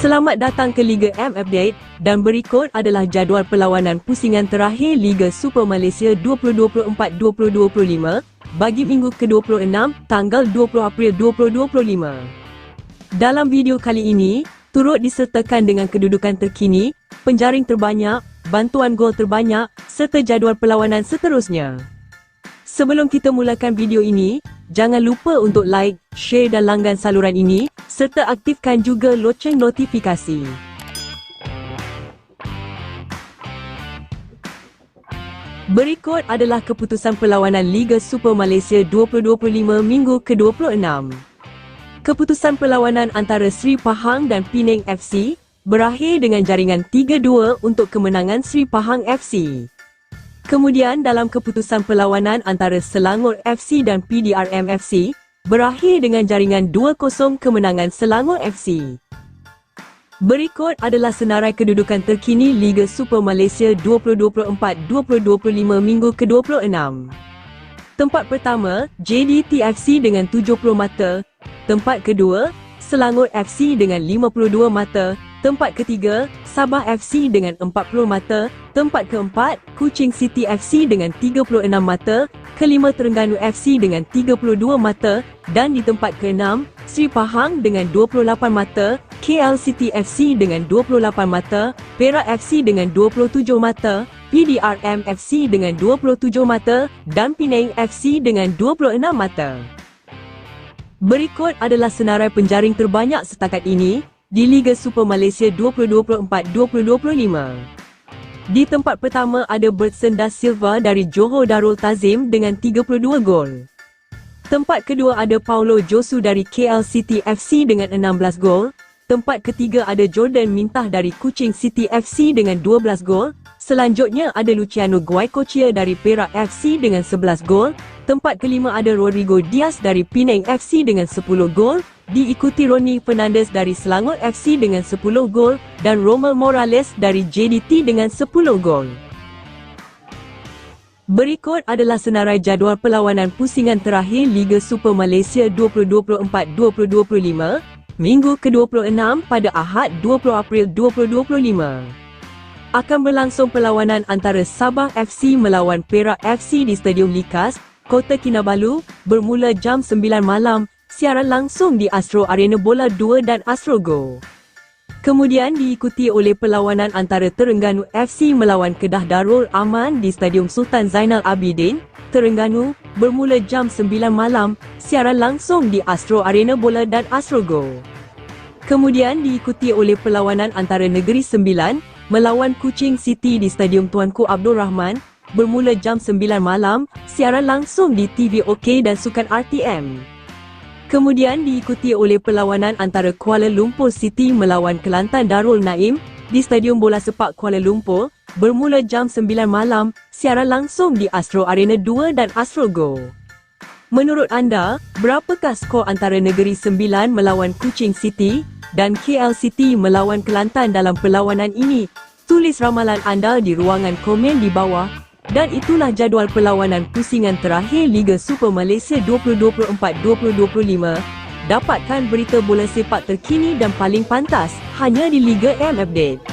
Selamat datang ke Liga M Update dan berikut adalah jadual perlawanan pusingan terakhir Liga Super Malaysia 2024-2025 bagi minggu ke-26 tanggal 20 April 2025. Dalam video kali ini, turut disertakan dengan kedudukan terkini, penjaring terbanyak, bantuan gol terbanyak serta jadual perlawanan seterusnya. Sebelum kita mulakan video ini, jangan lupa untuk like, share dan langgan saluran ini serta aktifkan juga loceng notifikasi. Berikut adalah keputusan perlawanan Liga Super Malaysia 2025 minggu ke-26. Keputusan perlawanan antara Sri Pahang dan Penang FC berakhir dengan jaringan 3-2 untuk kemenangan Sri Pahang FC. Kemudian dalam keputusan perlawanan antara Selangor FC dan PDRM FC berakhir dengan jaringan 2-0 kemenangan Selangor FC. Berikut adalah senarai kedudukan terkini Liga Super Malaysia 2024-2025 minggu ke-26. Tempat pertama, JDT FC dengan 70 mata. Tempat kedua, Selangor FC dengan 52 mata. Tempat ketiga, Sabah FC dengan 40 mata. Tempat keempat, Kuching City FC dengan 36 mata. Kelima Terengganu FC dengan 32 mata. Dan di tempat keenam, Sri Pahang dengan 28 mata. KL City FC dengan 28 mata. Perak FC dengan 27 mata. PDRM FC dengan 27 mata. Dan Penang FC dengan 26 mata. Berikut adalah senarai penjaring terbanyak setakat ini di Liga Super Malaysia 2024-2025. Di tempat pertama ada Bertson Da Silva dari Johor Darul Tazim dengan 32 gol. Tempat kedua ada Paulo Josu dari KL City FC dengan 16 gol. Tempat ketiga ada Jordan Mintah dari Kuching City FC dengan 12 gol. Selanjutnya ada Luciano Guaycochea dari Perak FC dengan 11 gol. Tempat kelima ada Rodrigo Diaz dari Penang FC dengan 10 gol diikuti Ronnie Fernandez dari Selangor FC dengan 10 gol dan Romel Morales dari JDT dengan 10 gol. Berikut adalah senarai jadual perlawanan pusingan terakhir Liga Super Malaysia 2024-2025 minggu ke-26 pada Ahad 20 April 2025. Akan berlangsung perlawanan antara Sabah FC melawan Perak FC di Stadium Likas, Kota Kinabalu bermula jam 9 malam siaran langsung di Astro Arena Bola 2 dan Astro Go. Kemudian diikuti oleh perlawanan antara Terengganu FC melawan Kedah Darul Aman di Stadium Sultan Zainal Abidin, Terengganu, bermula jam 9 malam, siaran langsung di Astro Arena Bola dan Astro Go. Kemudian diikuti oleh perlawanan antara Negeri Sembilan melawan Kuching City di Stadium Tuanku Abdul Rahman, bermula jam 9 malam, siaran langsung di TV OK dan Sukan RTM. Kemudian diikuti oleh perlawanan antara Kuala Lumpur City melawan Kelantan Darul Naim di Stadium Bola Sepak Kuala Lumpur bermula jam 9 malam, siaran langsung di Astro Arena 2 dan Astro Go. Menurut anda, berapakah skor antara Negeri Sembilan melawan Kuching City dan KL City melawan Kelantan dalam perlawanan ini? Tulis ramalan anda di ruangan komen di bawah dan itulah jadual perlawanan pusingan terakhir Liga Super Malaysia 2024-2025. Dapatkan berita bola sepak terkini dan paling pantas hanya di Liga M Update.